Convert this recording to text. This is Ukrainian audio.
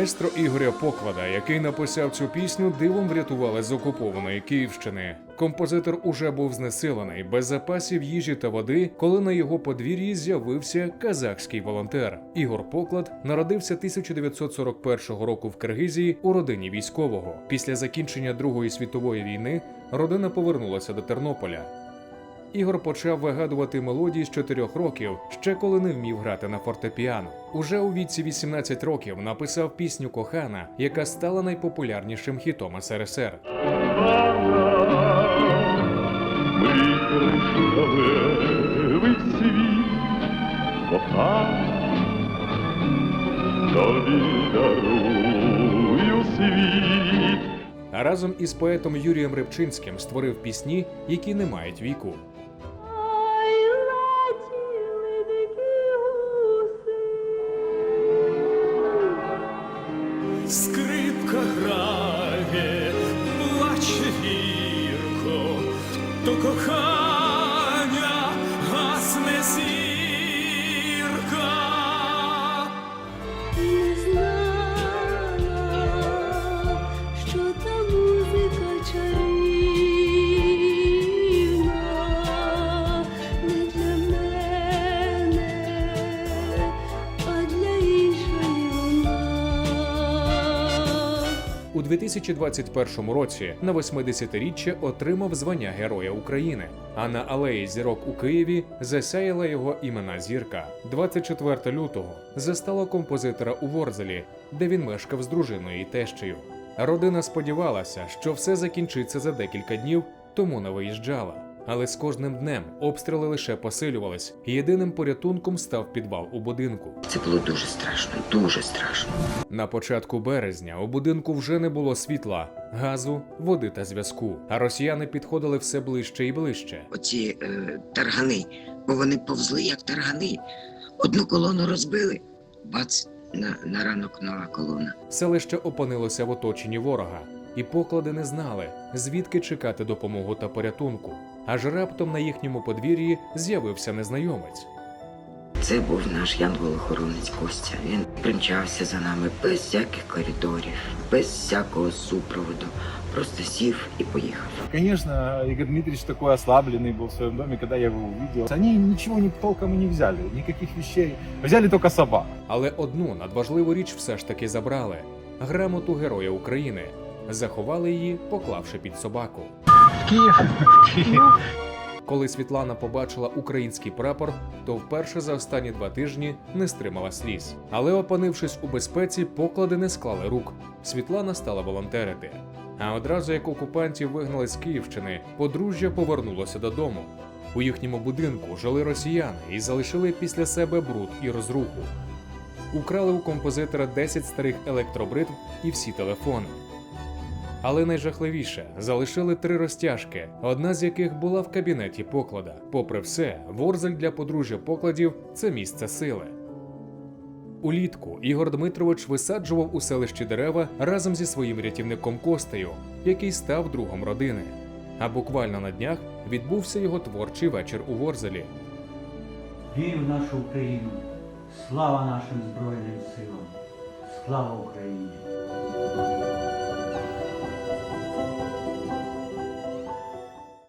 Маестро Ігоря Поклада, який написав цю пісню, дивом врятували з окупованої Київщини. Композитор уже був знесилений, без запасів їжі та води, коли на його подвір'ї з'явився казахський волонтер. Ігор Поклад народився 1941 року в Киргизії у родині військового. Після закінчення Другої світової війни родина повернулася до Тернополя. Ігор почав вигадувати мелодії з 4 років, ще коли не вмів грати на фортепіано. Уже у віці 18 років написав пісню Кохана, яка стала найпопулярнішим хітом СРСР. А разом із поетом Юрієм Рибчинським створив пісні, які не мають віку. Скрипка У 2021 році на 80-річчя отримав звання Героя України. А на алеї зірок у Києві засяяла його імена зірка. 24 лютого застала композитора у Ворзелі, де він мешкав з дружиною і тещею. Родина сподівалася, що все закінчиться за декілька днів, тому не виїжджала. Але з кожним днем обстріли лише посилювались, єдиним порятунком став підвал у будинку. Це було дуже страшно, дуже страшно. На початку березня у будинку вже не було світла, газу, води та зв'язку. А росіяни підходили все ближче і ближче. Оці е, таргани, бо вони повзли як таргани. Одну колону розбили, бац, на, на ранок нова колона. Селище опинилося в оточенні ворога, і поклади не знали, звідки чекати допомогу та порятунку. Аж раптом на їхньому подвір'ї з'явився незнайомець. Це був наш янгол-охоронець Костя. Він примчався за нами без всяких коридорів, без всякого супроводу. Просто сів і поїхав. Конечно, Игорь Дмитриевич такой ослабленный был в своем доме, когда я его увидел. Они ничего не толком и не взяли, никаких вещей. Взяли только собак. Але одну надважливу річ все ж таки забрали грамоту Героя України. Заховали її, поклавши під собаку. Киев. Коли Світлана побачила український прапор, то вперше за останні два тижні не стримала сліз. Але опинившись у безпеці, поклади не склали рук. Світлана стала волонтерити. А одразу як окупантів вигнали з Київщини, подружжя повернулося додому. У їхньому будинку жили росіяни і залишили після себе бруд і розруху. Украли у композитора 10 старих електробритв і всі телефони. Але найжахливіше залишили три розтяжки, одна з яких була в кабінеті поклада. Попри все, Ворзель для подружжя покладів це місце сили. Улітку Ігор Дмитрович висаджував у селищі дерева разом зі своїм рятівником Костею, який став другом родини. А буквально на днях відбувся його творчий вечір у Ворзелі. Вірю в нашу Україну. Слава нашим Збройним силам. Слава Україні!